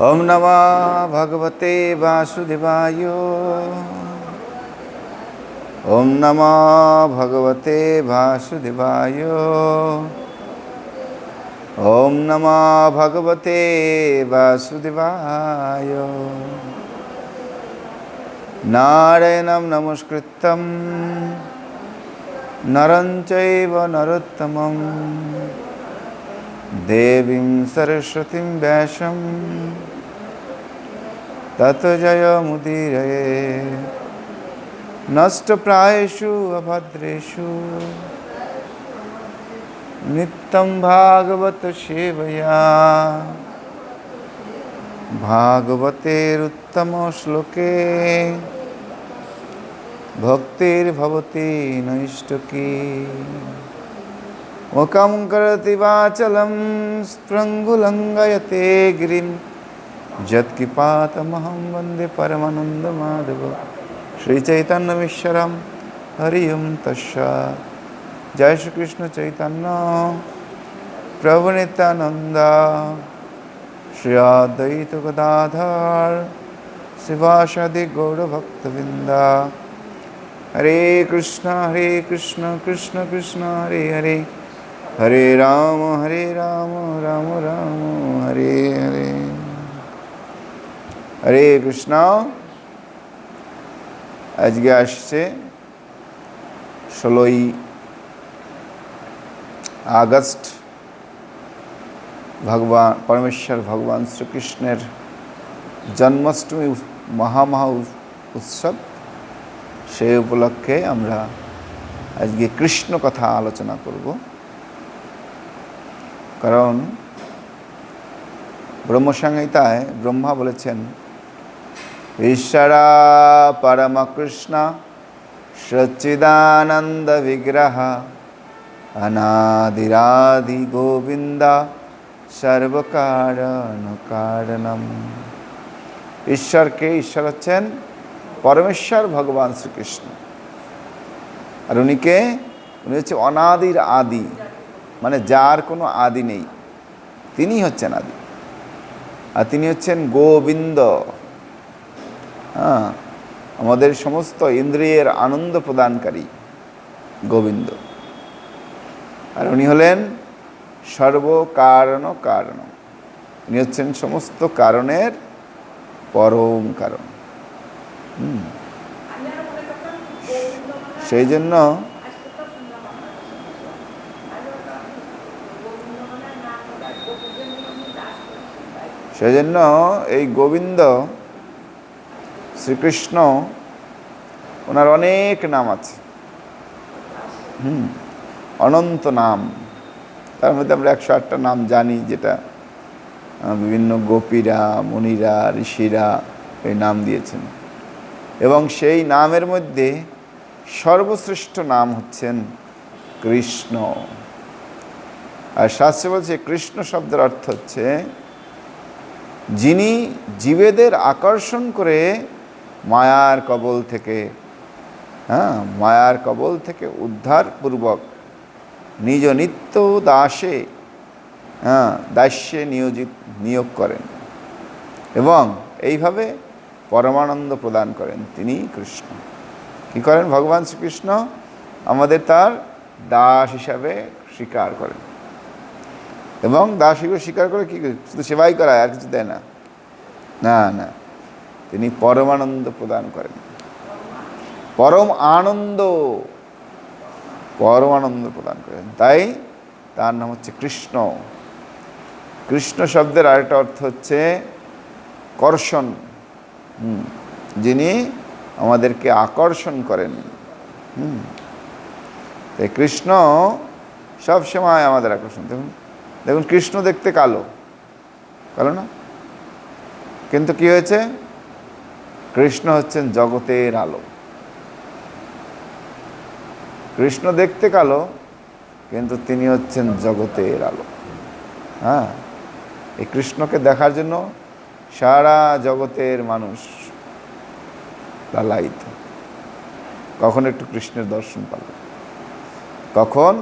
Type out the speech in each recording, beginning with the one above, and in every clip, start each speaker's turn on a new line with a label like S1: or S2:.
S1: ॐ नमः भगवते वासुदेवाय ॐ नमः भगवते वासुदेवाय ॐ नमः भगवते वासुदेवाय नारायणं नमस्कृतं नरं चैव नरोत्तमं देवीं सरस्वतीं তত জয় মুদিরে নষ্ট প্রায়েষু অভদ্রেষু নিত্যম ভাগবত সেবয়া ভাগবতের উত্তম শ্লোকে ভক্তির ভবতি নৈষ্টকী ওকম করতি বাচলম স্প্রঙ্গুলঙ্গয়তে গিরিম यत्किपातमहं वंदे परमानन्दमाधव। श्रीचैतन्यमीश्वरं हरि ओं तस्सा जय श्रीकृष्ण चैतन्य। प्रभु नित्यानंद श्री अद्वैत गदाधर। शिवासादि गौरभक्तवृंदा हरे कृष्ण हरे कृष्ण कृष्ण कृष्ण, हरे हरे। हरे राम हरे राम राम राम, हरे हरे। হরে কৃষ্ণ। আজকে আসছে ষোলোই আগস্ট। ভগবান, পরমেশ্বর ভগবান শ্রীকৃষ্ণের জন্মাষ্টমী মহামহা উৎসব, সেই উপলক্ষে আমরা আজকে কৃষ্ণ কথা আলোচনা করব। কারণ ব্রহ্মসংহিতায় ব্রহ্মা বলেছেন ঈশ্বরা পরমকৃষ্ণ সচ্চিদানন্দ বিগ্রহ অনাদিরাদি গোবিন্দ সর্বকারণ কারণম ঈশ্বরকে ঈশ্বর হচ্ছেন পরমেশ্বর ভগবান শ্রীকৃষ্ণ আর উনিকে, উনি হচ্ছে অনাদির আদি মানে যার কোনো আদি নেই। তিনি হচ্ছেন আদি। আর তিনি হচ্ছেন গোবিন্দ। হ্যাঁ আমাদের সমস্ত ইন্দ্রিয়ের আনন্দ প্রদানকারী গোবিন্দ। আর উনি হলেন সর্বকারণ কারণ। উনি হচ্ছেন সমস্ত কারণের পরম কারণ। সেই জন্য সেই জন্য এই গোবিন্দ শ্রীকৃষ্ণ, ওনার অনেক নাম আছে। হুম, অনন্ত নাম। তার মধ্যে আমরা একশো আটটা নাম জানি, যেটা বিভিন্ন গোপীরা, মুনিরা, ঋষিরা এই নাম দিয়েছেন। এবং সেই নামের মধ্যে সর্বশ্রেষ্ঠ নাম হচ্ছেন কৃষ্ণ। আর শাস্ত্রে বলছে, কৃষ্ণ শব্দের অর্থ হচ্ছে, যিনি জীবেদের আকর্ষণ করে মায়ার কবল থেকে হ্যাঁ মায়ার কবল থেকে উদ্ধার পূর্বক নিজ নিত্য দাসে হ্যাঁ দাস্যে নিয়োজিত, নিয়োগ করেন এবং এইভাবে পরমানন্দ প্রদান করেন তিনি কৃষ্ণ। কি করেন? ভগবান শ্রীকৃষ্ণ আমাদের তার দাস হিসাবে স্বীকার করেন এবং দাস হিসেবে স্বীকার করে কি? শুধু সেবাই করায়, আর কিছু দেয় না। না না। তিনি পরমানন্দ প্রদান করেন। পরম আনন্দ পরমানন্দ প্রদান করেন। তাই তার নাম হচ্ছে কৃষ্ণ। কৃষ্ণ শব্দের আরেকটা অর্থ হচ্ছে কর্ষণ। যিনি আমাদেরকে আকর্ষণ করেন। তাই কৃষ্ণ সবসময় আমাদের আকর্ষণ। দেখুন দেখুন, কৃষ্ণ দেখতে কালো। কালো না? কিন্তু কি হয়েছে? কৃষ্ণ হচ্ছেন জগতের আলো। কৃষ্ণ দেখতে কালো, কিন্তু তিনি হচ্ছেন জগতের আলো। হ্যাঁ এই কৃষ্ণকে দেখার জন্য সারা জগতের মানুষ লালায়িত। কখন একটু কৃষ্ণের দর্শন পাবে? কখন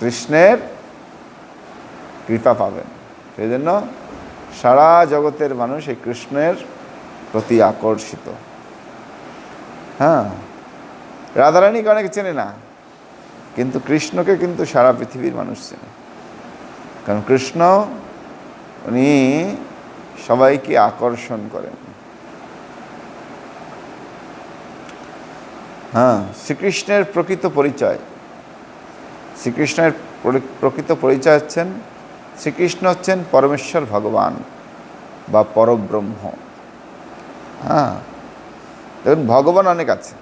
S1: কৃষ্ণের কৃপা পাবেন। সেই জন্য সারা জগতের মানুষ এই কৃষ্ণের প্রতি আকর্ষিত। হ্যাঁ রাধারানীকে অনেকে চেনে না, কিন্তু কৃষ্ণকে কিন্তু সারা পৃথিবীর মানুষ চেনে। কারণ কৃষ্ণ, উনি সবাইকে আকর্ষণ করেন। হ্যাঁ শ্রীকৃষ্ণের প্রকৃত পরিচয়, শ্রীকৃষ্ণের প্রকৃত পরিচয় হচ্ছেন, শ্রীকৃষ্ণ হচ্ছেন পরমেশ্বর ভগবান বা পরব্রহ্ম। হ্যাঁ। দেখুন, ভগবান অনেক আছে।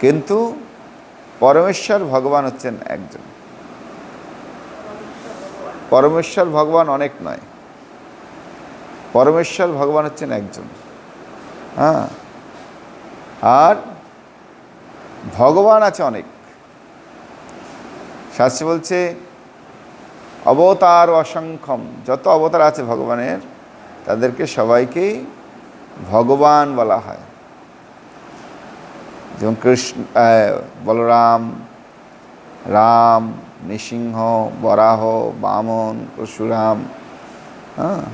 S1: কিন্তু পরমেশ্বর ভগবান হচ্ছেন একজন। পরমেশ্বর ভগবান অনেক নয়। পরমেশ্বর ভগবান হচ্ছেন একজন। হ্যাঁ। আর ভগবান আছে অনেক। শাস্ত্রী বলছে, অবতার অসংখ্যম, যত অবতার আছে ভগবানের তাদেরকে সবাইকেই ভগবান বলা হয়। যেমন কৃষ্ণ বলরাম, রাম, নৃসিংহ, বরাহ, বামন, পরশুরাম হ্যাঁ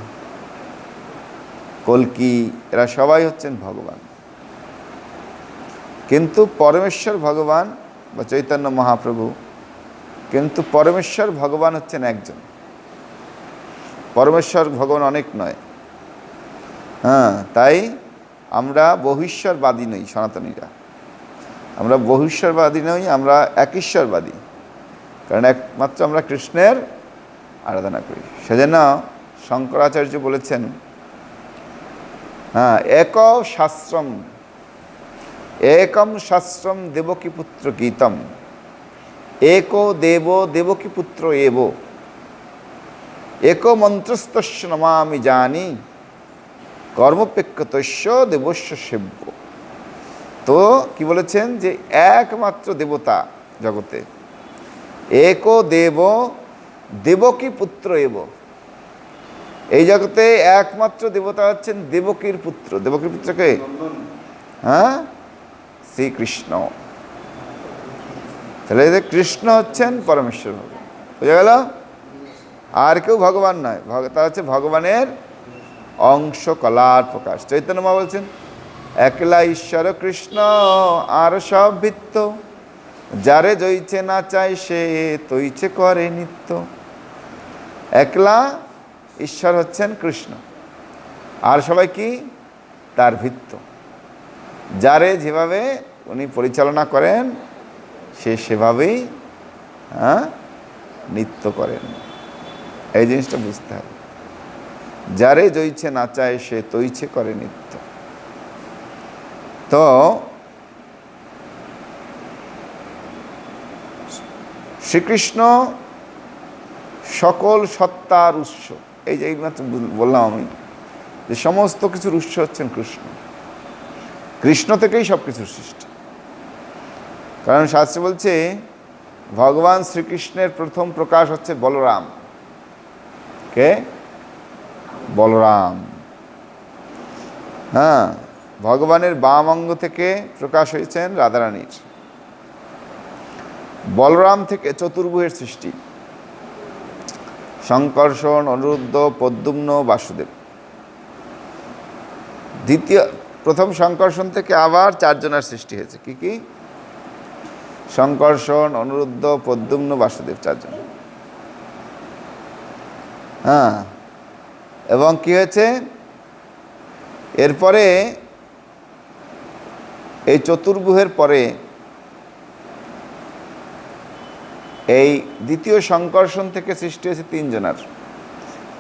S1: কল্কি, এরা সবাই হচ্ছেন ভগবান। কিন্তু পরমেশ্বর ভগবান বা চৈতন্য মহাপ্রভু, কিন্তু পরমেশ্বর ভগবান হচ্ছেন একজন। পরমেশ্বর ভগবান অনেক নয়। হ্যাঁ তাই আমরা বহিশ্বরবাদী নই সনাতনীরা। আমরা বহিশ্বরবাদী নই, আমরা একঈশ্বরবাদী কারণ একমাত্র আমরা কৃষ্ণের আরাধনা করি। সেজন্য শঙ্করাচার্য বলেছেন হ্যাঁ এক শাস্ত্রম একম শাস্ত্রম দেবকী পুত্র গীতম, এক দেব দেবকী পুত্র এব, এক মন্ত্রস্তস্য নমামি জানি কর্মপেক্ষতস্য দেবস্য সেব্য। তো কি বলেছেন? যে একমাত্র দেবতা জগতে। এক দেব দেবকী পুত্র এব। এই জগতে একমাত্র দেবতা হচ্ছেন দেবকীর পুত্র। দেবকীর পুত্রকে হ্যাঁ? শ্রীকৃষ্ণ। তাহলে যে কৃষ্ণ হচ্ছেন পরমেশ্বর ভগবান বুঝা গেল? আর কেউ ভগবান নয়। তারা হচ্ছে ভগবানের অংশ কলার প্রকাশ। চৈতন্য মা বলছেন, একলা ঈশ্বর কৃষ্ণ, আর সব ভিত্ত। যারে জইছে না চাই সে, তৈছে করে নিত্য। একলা ঈশ্বর হচ্ছেন কৃষ্ণ, আর সবাই কি? তার ভিত্ত। যারে যেভাবে উনি পরিচালনা করেন, সে সেভাবেই হ্যাঁ নৃত্য করেন। এই জিনিসটা বুঝতে হবে। যারে জইছে না চায়, সে তৈছে করে নিত্য। তো, শ্রীকৃষ্ণ সকল সত্তার উৎস, এই যে এইমাত্র বল- বললাম আমি, যে সমস্ত কিছুর উৎস হচ্ছেন কৃষ্ণ। কৃষ্ণ থেকেই সব কিছুর সৃষ্টি। কারণ শাস্ত্রে বলছে, ভগবান শ্রীকৃষ্ণের প্রথম প্রকাশ হচ্ছে বলরাম। কে? বলরাম। হ্যাঁ ভগবানের বাম অঙ্গ থেকে প্রকাশ হয়েছেন রাধারানীর। বলরাম থেকে চতুর্ভুজের সৃষ্টি। শঙ্কর্ষণ অনুরুদ্ধ পদ্যুম্ন বাসুদেব। দ্বিতীয়, প্রথম শঙ্কর্ষণ থেকে আবার চারজনের সৃষ্টি হয়েছে। কি কি? শঙ্কর্ষণ অনুরুদ্ধ পদ্যুম্ন বাসুদেব চারজন। হ্যাঁ এবং কি হয়েছে? এরপরে এই চতুর্ভুহের পরে এই দ্বিতীয় সংকর্ষণ থেকে সৃষ্টি হয়েছে তিনজনার।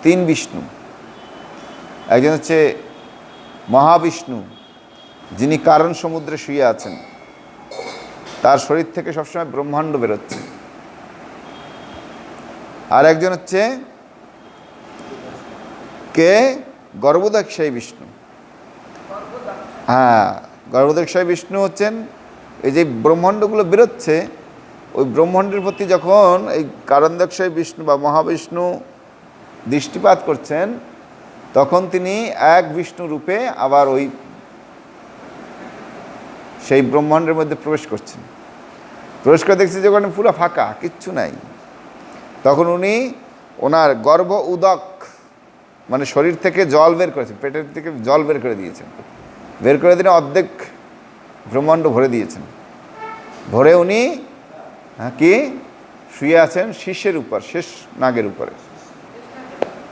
S1: তিন বিষ্ণু। একজন হচ্ছে মহাবিষ্ণু, যিনি কারণ সমুদ্রে শুয়ে আছেন। তার শরীর থেকে সবসময় ব্রহ্মাণ্ড বেরোচ্ছে। আর একজন হচ্ছে কে? গর্ভদক্ষায়ী বিষ্ণু। হ্যাঁ গর্ভদক্ষায়ী বিষ্ণু হচ্ছেন এই যে ব্রহ্মাণ্ডগুলো বেরোচ্ছে, ওই ব্রহ্মাণ্ডের প্রতি যখন এই কারণদক্ষায়ী বিষ্ণু বা মহাবিষ্ণু দৃষ্টিপাত করছেন, তখন তিনি এক বিষ্ণু রূপে আবার ওই সেই ব্রহ্মাণ্ডের মধ্যে প্রবেশ করছেন। প্রবেশ করে দেখছি যে ওখানে পুরো ফাঁকা, কিচ্ছু নাই। তখন উনি ওনার গর্ভ উদক মানে শরীর থেকে জল বের করেছেন পেটের থেকে জল বের করে দিয়েছেন। বের করে দিনে অর্ধেক ব্রহ্মাণ্ড ভরে দিয়েছেন। ভরে উনি হ্যাঁ, কি? শুয়ে আছেন শীর্ষের উপর শেষ নাগের উপরে।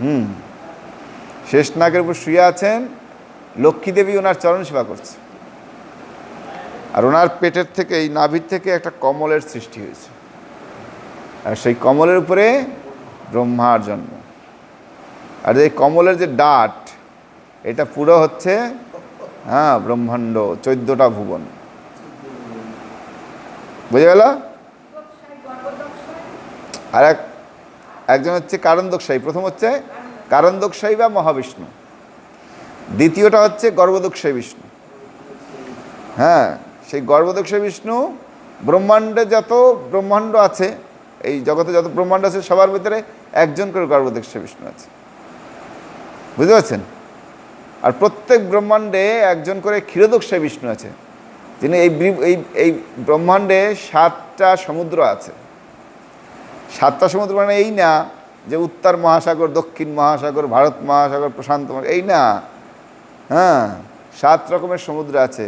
S1: হুম। শেষ নাগের উপর শুয়ে আছেন লক্ষ্মী দেবী ওনার চরণ সেবা করছে। আর ওনার পেটের থেকে এই নাভির থেকে একটা কমলের সৃষ্টি হয়েছে। আর সেই কমলের উপরে ব্রহ্মার জন্ম। আর এই কমলের যে ডাট, এটা পুরো হচ্ছে হ্যাঁ ব্রহ্মাণ্ড, চোদ্দটা ভুবন। বুঝে গেল? আর এক, একজন হচ্ছে কারণদোকসাই প্রথম হচ্ছে কারণদোকসাই বা মহাবিষ্ণু। দ্বিতীয়টা হচ্ছে গর্ভদোকসাই বিষ্ণু। হ্যাঁ সেই গর্ভদোকসাই বিষ্ণু ব্রহ্মাণ্ডে যত ব্রহ্মাণ্ড আছে, এই জগতে যত ব্রহ্মাণ্ড আছে, সবার ভিতরে একজন করে গর্ভদোকসাই বিষ্ণু আছে। বুঝতে পারছেন? আর প্রত্যেক ব্রহ্মাণ্ডে একজন করে ক্ষীরদোকসাই বিষ্ণু আছে, যিনি এই এই ব্রহ্মাণ্ডে সাতটা সমুদ্র আছে। সাতটা সমুদ্র মানে এই না যে উত্তর মহাসাগর, দক্ষিণ মহাসাগর, ভারত মহাসাগর, প্রশান্ত এই না। হ্যাঁ সাত রকমের সমুদ্র আছে।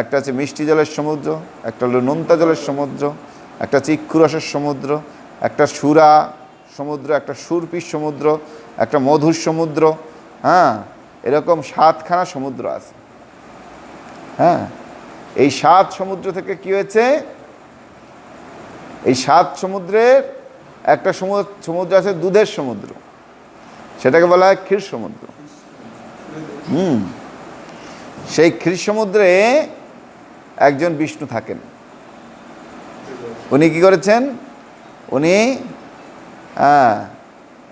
S1: একটা আছে মিষ্টি জলের সমুদ্র, একটা হলো নোনতা জলের সমুদ্র, একটা হচ্ছে ইক্ষুরসের সমুদ্র, একটা সুরা সমুদ্র, একটা সুরপিস সমুদ্র, একটা মধুর সমুদ্র হ্যাঁ এরকম সাতখানা সমুদ্র আছে। হ্যাঁ এই সাত সমুদ্র থেকে কি হয়েছে? এই সাত সমুদ্রের একটা সমুদ্র সমুদ্র আছে দুধের সমুদ্র। সেটাকে বলা হয় ক্ষীর সমুদ্র। হুম, সেই ক্ষীর সমুদ্রে একজন বিষ্ণু থাকেন। উনি কি করেছেন? উনি হ্যাঁ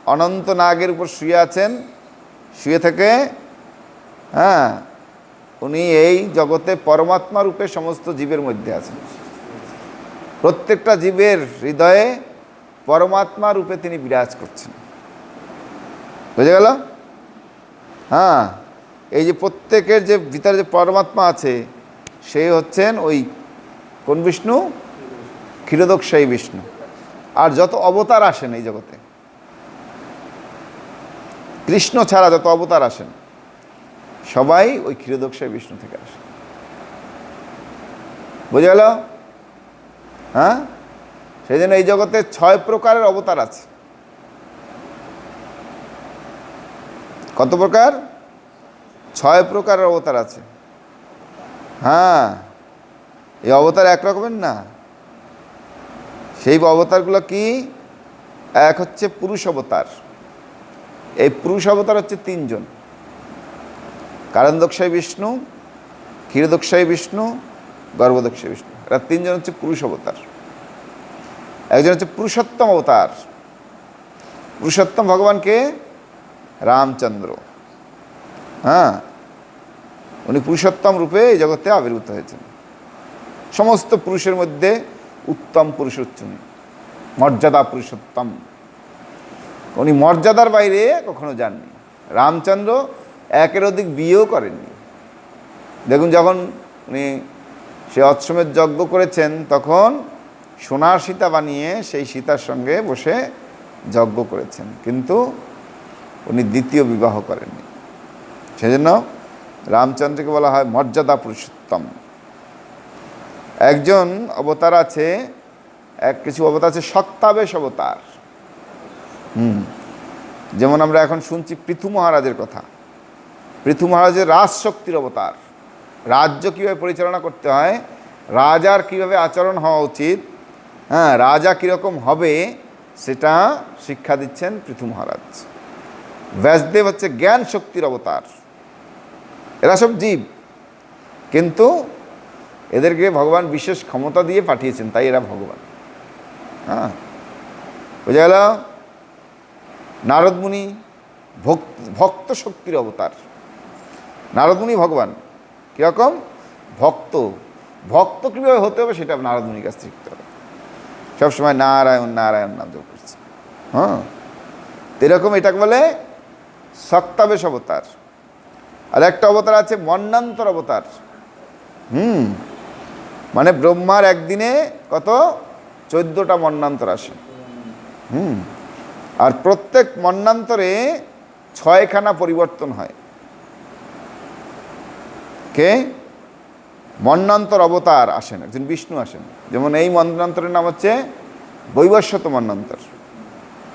S1: অনন্ত নাগের উপর শুয়ে আছেন। শুয়ে থেকে হ্যাঁ উনি এই জগতে পরমাত্মা রূপে সমস্ত জীবের মধ্যে আছেন। প্রত্যেকটা জীবের হৃদয়ে পরমাত্মা রূপে তিনি বিরাজ করছেন। বুঝে গেল? হ্যাঁ এই যে প্রত্যেকের যে ভিতরে যে পরমাত্মা আছে, সেই হচ্ছেন ওই কোন বিষ্ণু? ক্ষীরোদকশাহী বিষ্ণু। আর যত অবতার আসেন এই জগতে কৃষ্ণ ছাড়া যত অবতার আসেন, সবাই ওই ক্ষীরোদকশাহী বিষ্ণু থেকে আসে বুঝে গেল? হ্যাঁ? সেই জন্য এই জগতে ছয় প্রকারের অবতার আছে। কত প্রকার? ছয় প্রকারের অবতার আছে। হ্যাঁ? এই অবতার এক রকমের না। সেই অবতারগুলো কি? এক হচ্ছে পুরুষ অবতার। এই পুরুষ অবতার হচ্ছে তিনজন। কারণদক্ষাই বিষ্ণু ক্ষীরদক্ষাই বিষ্ণু গর্ভদক্ষাই বিষ্ণু। এরা তিনজন হচ্ছে পুরুষ অবতার। একজন হচ্ছে পুরুষোত্তম অবতার। পুরুষোত্তম ভগবানকে রামচন্দ্র। হ্যাঁ? উনি পুরুষোত্তম রূপে এই জগতে আবির্ভূত হয়েছেন। সমস্ত পুরুষের মধ্যে উত্তম পুরুষ হচ্ছেন মর্যাদা পুরুষোত্তম। উনি মর্যাদার বাইরে কখনো যাননি। রামচন্দ্র একের অধিক বিয়েও করেননি। দেখুন, যখন উনি সে অশ্বমেধ যজ্ঞ করেছেন, তখন সোনার সীতা বানিয়ে সেই সীতার সঙ্গে বসে যজ্ঞ করেছেন। কিন্তু উনি দ্বিতীয় বিবাহ করেননি। সেজন্য রামচন্দ্রকে বলা হয় মর্যাদা পুরুষোত্তম। একজন অবতার আছে, এক কিছু অবতার আছে সত্তাবেশ অবতার। যেমন আমরা এখন শুনছি পৃথু মহারাজের কথা। পৃথু মহারাজের রাজশক্তির অবতার। রাজ্য কীভাবে পরিচালনা করতে হয়? রাজার কীভাবে আচরণ হওয়া উচিত? হ্যাঁ রাজা কীরকম হবে সেটা শিক্ষা দিচ্ছেন পৃথু মহারাজ। ব্যাসদেব হচ্ছে জ্ঞান শক্তির অবতার। এরা সব জীব। কিন্তু এদেরকে ভগবান বিশেষ ক্ষমতা দিয়ে পাঠিয়েছেন, তাই এরা ভগবান। হ্যাঁ বুঝা গেল? নারদমুনি ভক্ত ভক্ত শক্তির অবতার। নারদমুনি ভগবান। কীরকম? ভক্ত। ভক্ত কীভাবে হতে হবে সেটা নারদমুনির কাছ থেকে শিখতে হবে। সবসময় নারায়ণ নারায়ণ নাম জপ করছে। হ্যাঁ? এরকম এটাকে বলে সত্তাবেশ অবতার। আর একটা অবতার আছে মন্নান্তর অবতার। হুম? মানে ব্রহ্মার একদিনে কত? চোদ্দোটা মন্নান্তর আসে। হুম? আর প্রত্যেক মন্নান্তরে ছয়খানা পরিবর্তন হয়। কে? মন্নান্তর অবতার আসেন, একজন বিষ্ণু আসেন। যেমন এই মন্নান্তরের নাম হচ্ছে বৈবস্বত মন্নান্তর।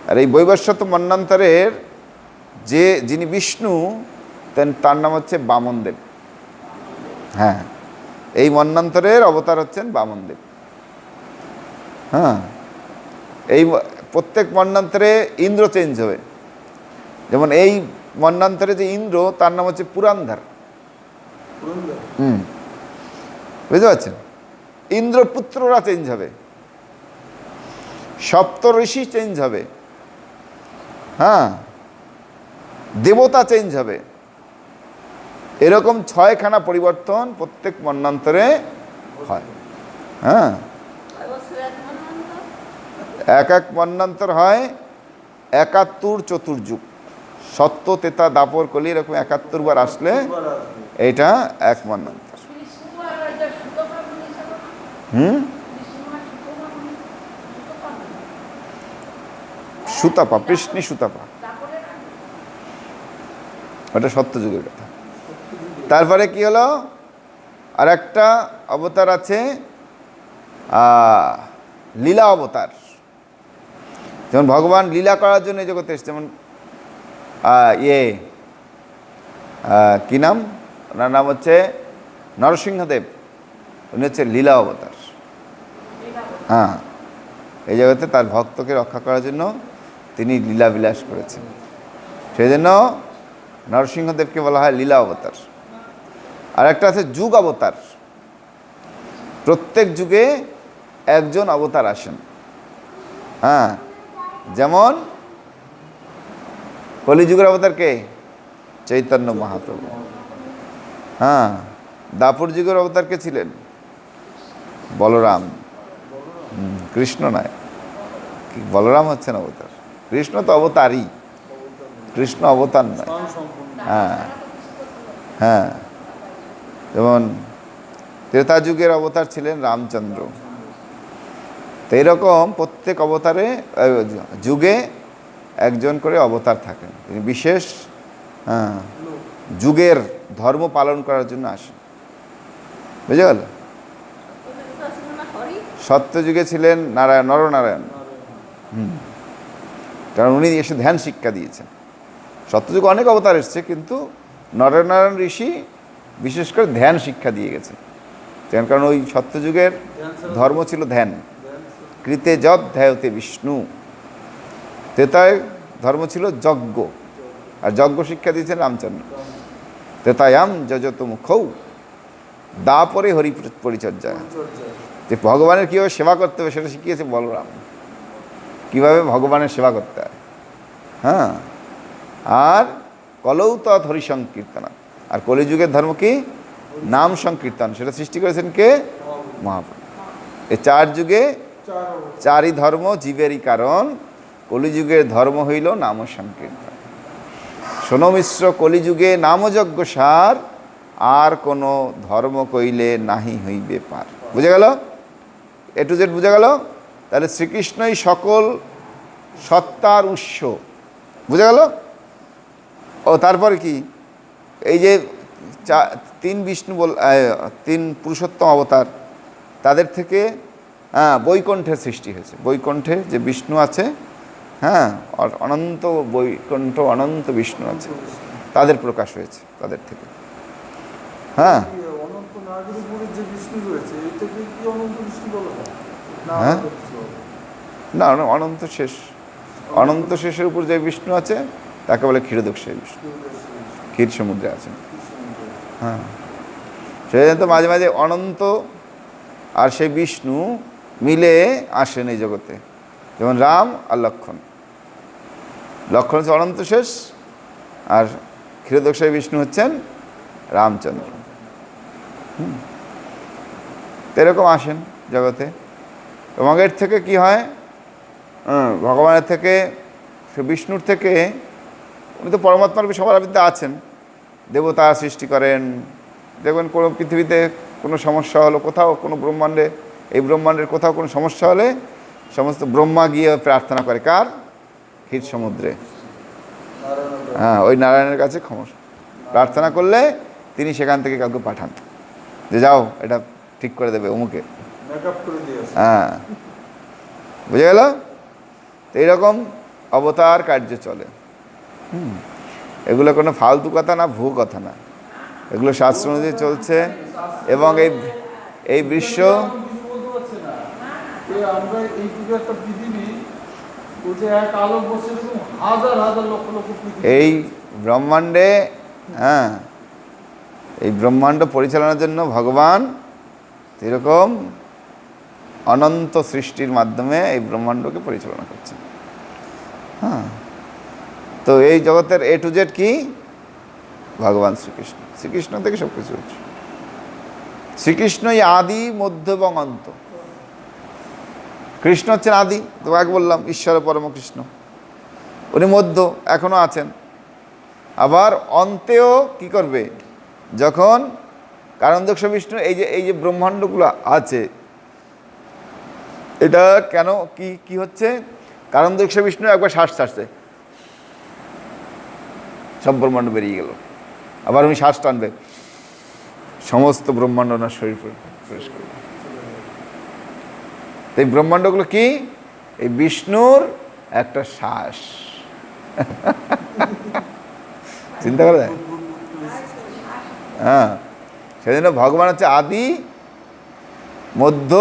S1: আর এই বৈবস্বত মন্নান্তরের যে যিনি বিষ্ণু তার নাম হচ্ছে বামনদেব। হ্যাঁ এই মন্নান্তরের অবতার হচ্ছেন বামনদেব। হ্যাঁ এই প্রত্যেক মন্নান্তরে ইন্দ্র চেঞ্জ হবে। যেমন এই মন্নান্তরে যে ইন্দ্র তার নাম হচ্ছে পুরান্ধার। হুম। বুঝতে পারছেন? ইন্দ্রপুত্ররা চেঞ্জ হবে। সপ্ত ঋষি চেঞ্জ হবে। হ্যাঁ? দেবতা চেঞ্জ হবে। এরকম ছয়খানা পরিবর্তন প্রত্যেক মন্নান্তরে হয়। হ্যাঁ? এক এক মন্নান্তর হয় একাত্তর চতুর্যুগ। সত্য, তেতা, দাপর, কলি এরকম একাত্তর বার আসলে এটা এক মন্নান্তর হুম? সুতাপা, কৃষ্ণী সুতাপা। ওটা সত্যযুগের কথা। তারপরে কি হলো? আর একটা অবতার আছে লীলা অবতার। যেমন ভগবান লীলা করার জন্য এই জগতে এসছে, যেমন ইয়ে কী নাম? ওনার নাম হচ্ছে নরসিংহদেব। উনি হচ্ছে লীলা অবতার। হ্যাঁ এই জগতে তার ভক্তকে রক্ষা করার জন্য তিনি লীলা বিলাস করেছেন। সেই জন্য নরসিংহদেবকে বলা হয় লীলা অবতার। আর একটা আছে যুগ অবতার। প্রত্যেক যুগে একজন অবতার আসেন। হ্যাঁ যেমন কলিযুগের অবতার কে? চৈতন্য মহাপ্রভু হ্যাঁ দাপুর যুগের অবতার কে ছিলেন? বলরাম। কৃষ্ণ নয়। বলরাম হচ্ছেন অবতার। কৃষ্ণ তো অবতারই। কৃষ্ণ অবতার নয়। হ্যাঁ হ্যাঁ। যেমন ত্রেতা যুগের অবতার ছিলেন রামচন্দ্র। তো এরকম প্রত্যেক অবতারে যুগে একজন করে অবতার থাকেন। তিনি বিশেষ হ্যাঁ, যুগের ধর্ম পালন করার জন্য আসেন। বুঝে গেল সত্যযুগে ছিলেন নারায়ণ নরনারায়ণ। হুম। কারণ উনি এসে ধ্যান শিক্ষা দিয়েছেন। সত্যযুগে অনেক অবতার এসছে কিন্তু নরনারায়ণ ঋষি বিশেষ করে ধ্যান শিক্ষা দিয়ে গেছে কারণ ওই সত্যযুগের ধর্ম ছিল ধ্যান। কৃতে যদ ধ্যায়তে বিষ্ণু। তেতায় ধর্ম ছিল যজ্ঞ। আর যজ্ঞ শিক্ষা দিয়েছেন রামচন্দ্র। তেতায়াম যজত মুখৌ। দা পরে হরি পরিচর্যা। যে ভগবানের কীভাবে সেবা করতে হবে সেটা শিখিয়েছে বলরাম। কীভাবে ভগবানের সেবা করতে হয়। হ্যাঁ? আর কলৌ তৎ হরি সংকীর্তন আর কলিযুগের ধর্ম কি? নাম সংকীর্তন। সেটা সৃষ্টি করেছেন কে? মহাপ্রভু। এই চার যুগে চারি ধর্ম জীবেরই কারণ। কলিযুগের ধর্ম হইল নাম সংকীর্তন। শোনো মিশ্র, কলিযুগে নামযজ্ঞ সার, আর কোনো ধর্ম কইলে নাহি হইবে পার। বুঝে গেল? এ টু জেড বুঝে গেল? তাহলে শ্রীকৃষ্ণই সকল সত্তার উৎস। বুঝে গেল? ও, তারপর কি? এই যে তিন বিষ্ণু বল তিন পুরুষোত্তম অবতার, তাদের থেকে হ্যাঁ বৈকুণ্ঠের সৃষ্টি হয়েছে। বৈকুণ্ঠে যে বিষ্ণু আছে হ্যাঁ অনন্ত বৈকুণ্ঠ, অনন্ত বিষ্ণু আছে, তাদের প্রকাশ হয়েছে, তাদের থেকে। হ্যাঁ।
S2: হয়। না
S1: অনন্ত শেষ। অনন্ত শেষের উপর যে বিষ্ণু আছে, তাকে বলে ক্ষীরদক্ষী বিষ্ণু। ক্ষীর সমুদ্রে আছেন হ্যাঁ। সেই জন্য মাঝে মাঝে অনন্ত আর সেই বিষ্ণু মিলে আসেন এই জগতে। যেমন রাম আর লক্ষণ। লক্ষণ হচ্ছে অনন্ত শেষ, আর ক্ষীরদক্ষায় বিষ্ণু হচ্ছেন রামচন্দ্র। তো এরকম আসেন জগতে। এবং এর থেকে কি হয়? ভগবানের থেকে, সে বিষ্ণুর থেকে, উনি তো পরমাত্মার সবার মধ্যে আছেন। দেবতা সৃষ্টি করেন। দেখবেন কোনো পৃথিবীতে কোনো সমস্যা হলো, কোথাও কোনো ব্রহ্মাণ্ডে এই ব্রহ্মাণ্ডের কোথাও কোনো সমস্যা হলে সমস্ত ব্রহ্মা গিয়ে প্রার্থনা করে। কার? ক্ষীর সমুদ্রে। হ্যাঁ ওই নারায়ণের কাছে ক্ষমস প্রার্থনা করলে তিনি সেখান থেকে কাউকে পাঠান। যে যাও এটা ঠিক করে দেবে অমুকে। হ্যাঁ। বুঝে গেল? তো এইরকম অবতার কার্য চলে। হুম। এগুলো কোনো ফালতু কথা না ভূ কথা না। এগুলো শাস্ত্র অনুযায়ী চলছে এবং এই এই বিশ্ব
S2: কিছু বলতে পারছি না এ আমরা এইটুকু একটা যে পৃথিবী।
S1: এই ব্রহ্মাণ্ডে হ্যাঁ এই ব্রহ্মাণ্ড পরিচালনার জন্য ভগবান এরকম অনন্ত সৃষ্টির মাধ্যমে এই ব্রহ্মাণ্ডকে পরিচালনা করছেন। হ্যাঁ তো এই জগতের এ টু জেড কি? ভগবান শ্রীকৃষ্ণ। শ্রীকৃষ্ণ থেকে সব কিছু হচ্ছে। শ্রীকৃষ্ণই আদি মধ্য এবং অন্ত। কৃষ্ণ হচ্ছেন আদি তো আগে বললাম পরম কৃষ্ণ উনি মধ্য এখনও আছেন। আবার অন্তেও কি করবে? যখন কারণ দক্ষ বিষ্ণু এই যে এই যে ব্রহ্মাণ্ডগুলো আছে, এটা কেন, কি কি হচ্ছে? কারণ দক্ষ বিষ্ণু একবার শ্বাস ছাড়ছে। সব ব্রহ্মাণ্ড বেরিয়ে গেল। আবার উনি শ্বাস টানবে। সমস্ত ব্রহ্মাণ্ড ওনার শরীর প্র- প্রবেশ করবে তো এই ব্রহ্মাণ্ডগুলো কি? এই বিষ্ণুর একটা শ্বাস। চিন্তা করা যায় হ্যাঁ সেজন্য ভগবান হচ্ছে আদি, মধ্য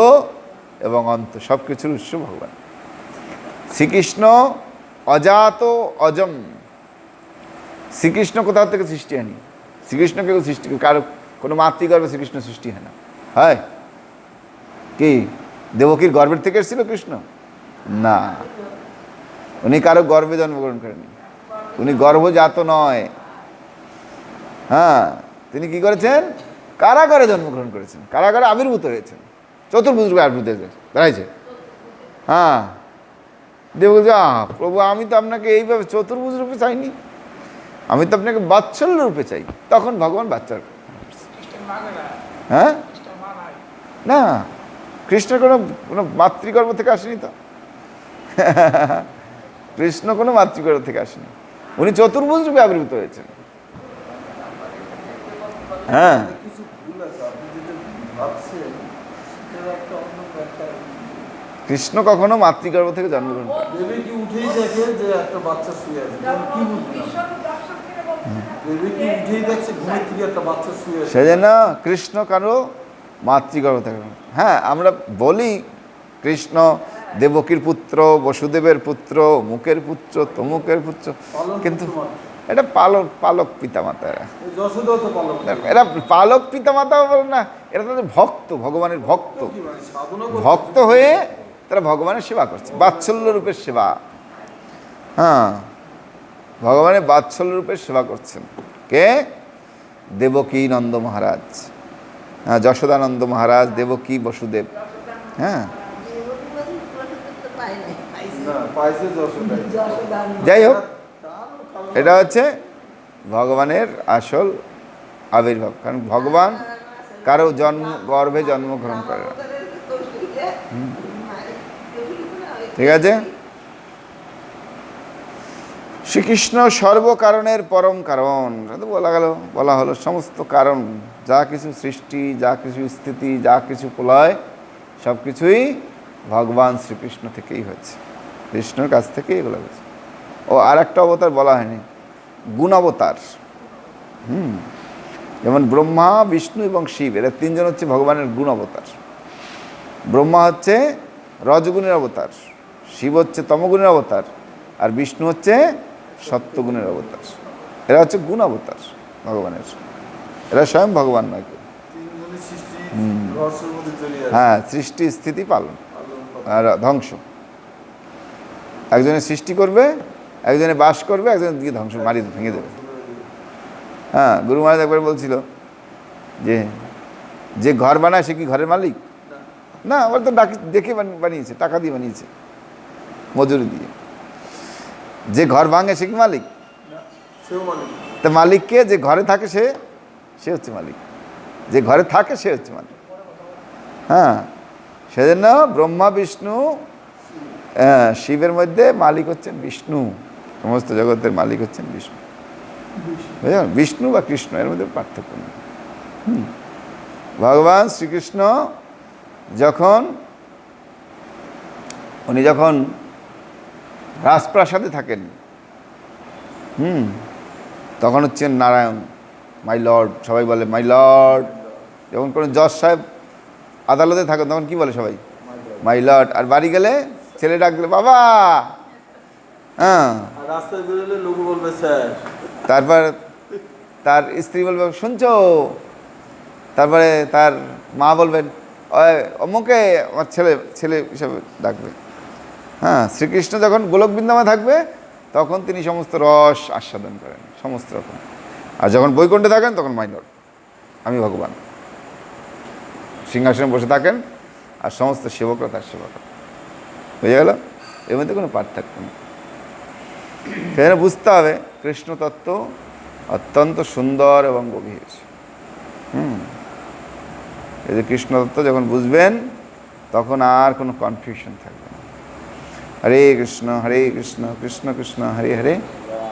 S1: এবং অন্ত সব কিছুর উৎস ভগবান। শ্রীকৃষ্ণ অজাত অজম। শ্রীকৃষ্ণ কোথাও থেকে সৃষ্টি হয়নি? শ্রীকৃষ্ণ কেউ সৃষ্টি কারও কোনো মাতৃগর্ভে শ্রীকৃষ্ণ সৃষ্টি হয় না। হয়? কি? দেবকীর গর্ভের থেকে এসেছিল কৃষ্ণ? না। উনি কারও গর্ভে জন্মগ্রহণ করেননি। উনি গর্ভজাত নয়। হ্যাঁ তিনি কি করেছেন? কারাগারে জন্মগ্রহণ করেছেন। কারাগারে আবির্ভূত হয়েছেন। চতুর্ভুজ রূপে আবির্ভূত হয়েছে দাঁড়াইছে। হ্যাঁ। দেব বলছে আহ প্রভু আমি তো আপনাকে এইভাবে চতুর্ভুজ রূপে চাইনি। আমি তো আপনাকে বাৎসল্য রূপে চাই। তখন ভগবান বাচ্চার হ্যাঁ? না। কৃষ্ণের কোনো কোনো মাতৃগর্ভ থেকে আসেনি তো? কৃষ্ণ কোনো মাতৃগর্ভ থেকে আসেনি। উনি চতুর্ভুজ রূপে আবির্ভূত হয়েছেন। হ্যাঁ। কৃষ্ণ কখনো মাতৃগর্ভ থেকে জন্মগ্রহণ করে সেজন্য কৃষ্ণ কারও মাতৃগর্ভ থেকে হ্যাঁ আমরা বলি কৃষ্ণ দেবকীর পুত্র বসুদেবের পুত্র মুখের পুত্র তমুকের পুত্র কিন্তু এটা পালক পালক পিতামাতা এরা
S2: পালক
S1: এরা পালক পিতামাতা বলে না এরা তাদের ভক্ত ভগবানের ভক্ত।
S2: মানে?
S1: ভক্ত হয়ে তারা ভগবানের সেবা করছে বাৎসল্য রূপের সেবা। হ্যাঁ ভগবানের বাৎসল্য রূপের সেবা করছেন। কে? দেবকী নন্দ মহারাজ। যশোদানন্দ মহারাজ, দেবকী বসুদেব। হ্যাঁ। যাই হোক, এটা হচ্ছে ভগবানের আসল আবির্ভাব। কারণ ভগবান কারও জন্ম, গর্ভে জন্মগ্রহণ করে না। ঠিক আছে? শ্রীকৃষ্ণ সর্বকারণের পরম কারণ। বলা গেল, বলা হলো সমস্ত কারণ। যা কিছু সৃষ্টি, যা কিছু স্থিতি, যা কিছু প্রলয় সব কিছুই ভগবান শ্রীকৃষ্ণ থেকেই হয়েছে। কৃষ্ণর কাছ থেকেই এগুলো হয়েছে। ও আর একটা অবতার বলা হয়নি গুণাবতার হুম, যেমন ব্রহ্মা, বিষ্ণু এবং শিব, এরা তিনজন হচ্ছে ভগবানের গুণ অবতার। ব্রহ্মা হচ্ছে রজগুণের অবতার, শিব হচ্ছে তমগুণের অবতার, আর বিষ্ণু হচ্ছে সত্যগুণের অবতার। এরা হচ্ছে গুণ অবতার ভগবানের। এরা স্বয়ং ভগবান নয় হ্যাঁ সৃষ্টি স্থিতি পালন আর ধ্বংস। একজনে সৃষ্টি করবে একজনে বাস করবে একজনের দিকে ধ্বংস মারি ভেঙে দেবে। হ্যাঁ গুরু মহারাজ একবার বলছিল যে যে ঘর বানায় সে কি ঘরের মালিক? না। ওরা তো ডাকি দেখে বানি- বানিয়েছে টাকা দিয়ে বানিয়েছে মজুরি দিয়ে। যে ঘর ভাঙে সে কি মালিক। তা মালিককে যে ঘরে থাকে সে সে হচ্ছে মালিক। যে ঘরে থাকে সে হচ্ছে মালিক। হ্যাঁ সেজন্য ব্রহ্মা, বিষ্ণু শিবের মধ্যে মালিক হচ্ছেন বিষ্ণু। সমস্ত জগতের মালিক হচ্ছেন বিষ্ণু। বুঝলেন? বিষ্ণু বা কৃষ্ণ, এর মধ্যে পার্থক্য নেই। হুম। ভগবান শ্রীকৃষ্ণ যখন, উনি যখন রাজপ্রাসাদে থাকেন, হুম, তখন হচ্ছেন নারায়ণ। মাই লর্ড সবাই বলে মাই লর্ড যখন কোনো জজ সাহেব আদালতে থাকেন তখন কি বলে সবাই? মাই লর্ড আর বাড়ি গেলে ছেলে ডাক দিলে বাবা! হ্যাঁ। তারপর তার স্ত্রী বলবে শুনছো? তারপরে তার মা বলবেন "ওই, অমুকে আমার ছেলে ছেলে হিসাবে ডাকবে। হ্যাঁ শ্রীকৃষ্ণ যখন গোলক বৃন্দাবনে থাকবে তখন তিনি সমস্ত রস আস্বাদন করেন সমস্ত রকম। আর যখন বৈকুণ্ঠে থাকেন, তখন মাইনর। আমি ভগবান। সিংহাসনে বসে থাকেন, আর সমস্ত সেবকরা তার সেবা করেন বুঝে গেল? এর মধ্যে কোনো পার্থক্য নেই। সেখানে বুঝতে হবে কৃষ্ণ তত্ত্ব অত্যন্ত সুন্দর এবং গভীর। হুম। এই যে কৃষ্ণ তত্ত্ব যখন বুঝবেন, তখন আর কোনো কনফিউশন থাকবে না। হরে কৃষ্ণ হরে কৃষ্ণ কৃষ্ণ কৃষ্ণ, হরে হরে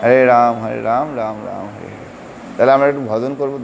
S1: হরে রাম হরে রাম রাম রাম, হরে হরে। তাহলে আমরা একটু ভজন করব।